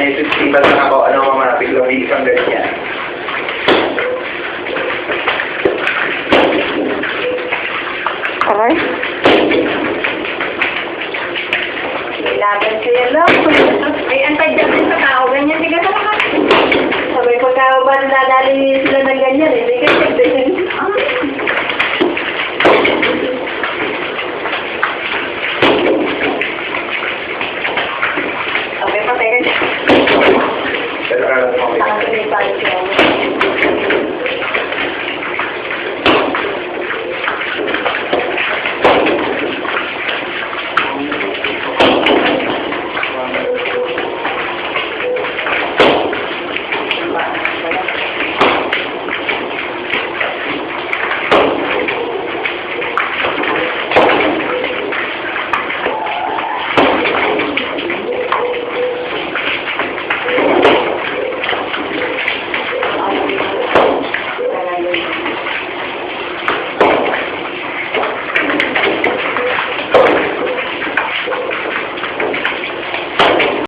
Isisipan lang ako, ano mga biglang may isang ganyan. Aray. Ilaban ko yan lang. Ay, antay dyan sa tao. Ganyan, di ka naman. Sabay ko tao ba nadali 然后给你转一